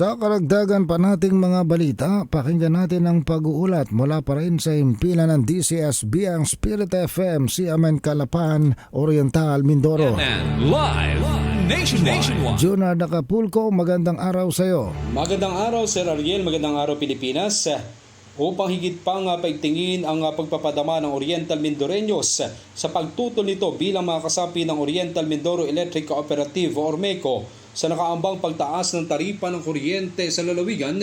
Sa karagdagan pa nating mga balita, pakinggan natin ang pag-uulat mula pa rin sa impila ng DCSB ang Spirit FM, Siamen Calapan, Oriental, Mindoro. Live nationwide. Junard Acapulco, magandang araw sa iyo. Magandang araw Sir Ariel, magandang araw Pilipinas. Upang higit pang uh, paigtingin ang uh, pagpapadama ng Oriental Mindoreños sa pagtutol nito bilang mga kasapi ng Oriental Mindoro Electric Cooperative o Ormeco sa nakaambang pagtaas ng taripa ng kuryente sa lalawigan,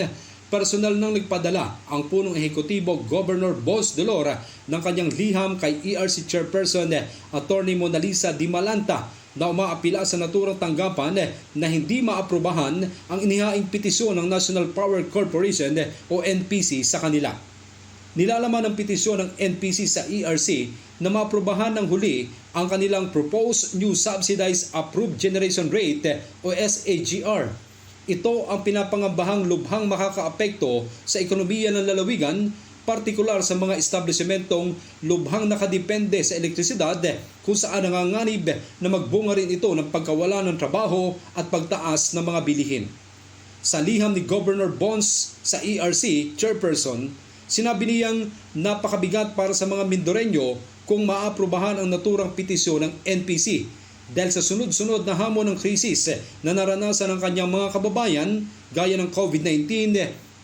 personal nang nagpadala ang punong ehekutibo Governor Boss Dolor ng kanyang liham kay ERC Chairperson Attorney Mona Lisa Di Malanta na umaapila sa naturang tanggapan na hindi maaprubahan ang inihaing petisyon ng National Power Corporation o NPC sa kanila. Nilalaman ng petisyon ng NPC sa ERC na maaprubahan ng huli ang kanilang Proposed New Subsidized Approved Generation Rate o SAGR. Ito ang pinapangambahang lubhang makakaapekto sa ekonomiya ng lalawigan partikular sa mga establishmentong lubhang nakadepende sa elektrisidad kung saan nanganganib na magbunga rin ito ng pagkawala ng trabaho at pagtaas ng mga bilihin. Sa liham ni Governor Bons sa ERC chairperson, sinabi niyang napakabigat para sa mga Mindoreño kung maaprubahan ang naturang petisyon ng NPC dahil sa sunod-sunod na hamon ng krisis na naranasan ng kanyang mga kababayan gaya ng COVID-19,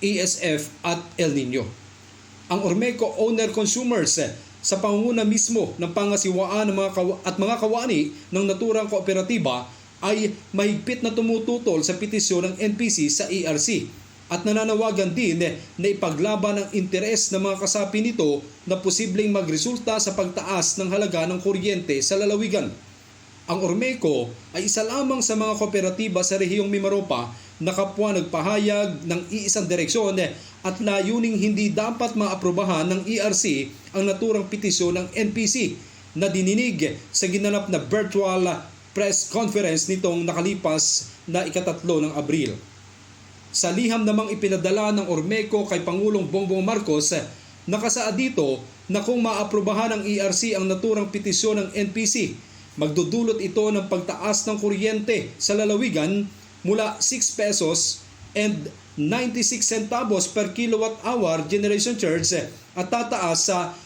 ESF at El Nino ang Ormeco Owner Consumers sa pangunguna mismo ng pangasiwaan ng mga at mga kawani ng naturang kooperatiba ay mahigpit na tumututol sa petisyon ng NPC sa ERC at nananawagan din na ipaglaban ang interes ng mga kasapi nito na posibleng magresulta sa pagtaas ng halaga ng kuryente sa lalawigan. Ang Ormeco ay isa lamang sa mga kooperatiba sa rehiyong Mimaropa na kapwa nagpahayag ng iisang direksyon at layuning hindi dapat maaprubahan ng ERC ang naturang petisyon ng NPC na dininig sa ginanap na virtual press conference nitong nakalipas na ikatatlo ng Abril. Sa liham namang ipinadala ng Ormeco kay Pangulong Bongbong Marcos, nakasaad dito na kung maaprubahan ng ERC ang naturang petisyon ng NPC, magdudulot ito ng pagtaas ng kuryente sa lalawigan mula 6 pesos and 96 centavos per kilowatt hour generation charge at tataas sa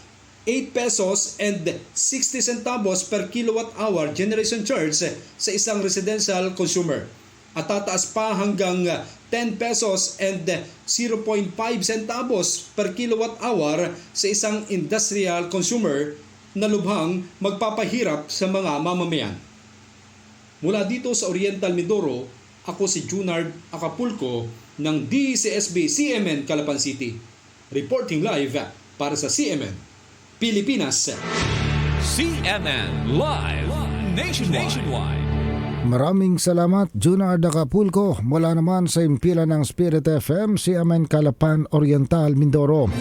8 pesos and 60 centavos per kilowatt hour generation charge sa isang residential consumer at tataas pa hanggang 10 pesos and 0.5 centavos per kilowatt hour sa isang industrial consumer na lubhang magpapahirap sa mga mamamayan. Mula dito sa Oriental Mindoro, ako si Junard Acapulco ng DCSB CMN Calapan City. Reporting live para sa CMN Pilipinas. CNN live nationwide. Maraming salamat, Junard Acapulco, mula naman sa impila ng Spirit FM, Siamen Calapan, Oriental, Mindoro.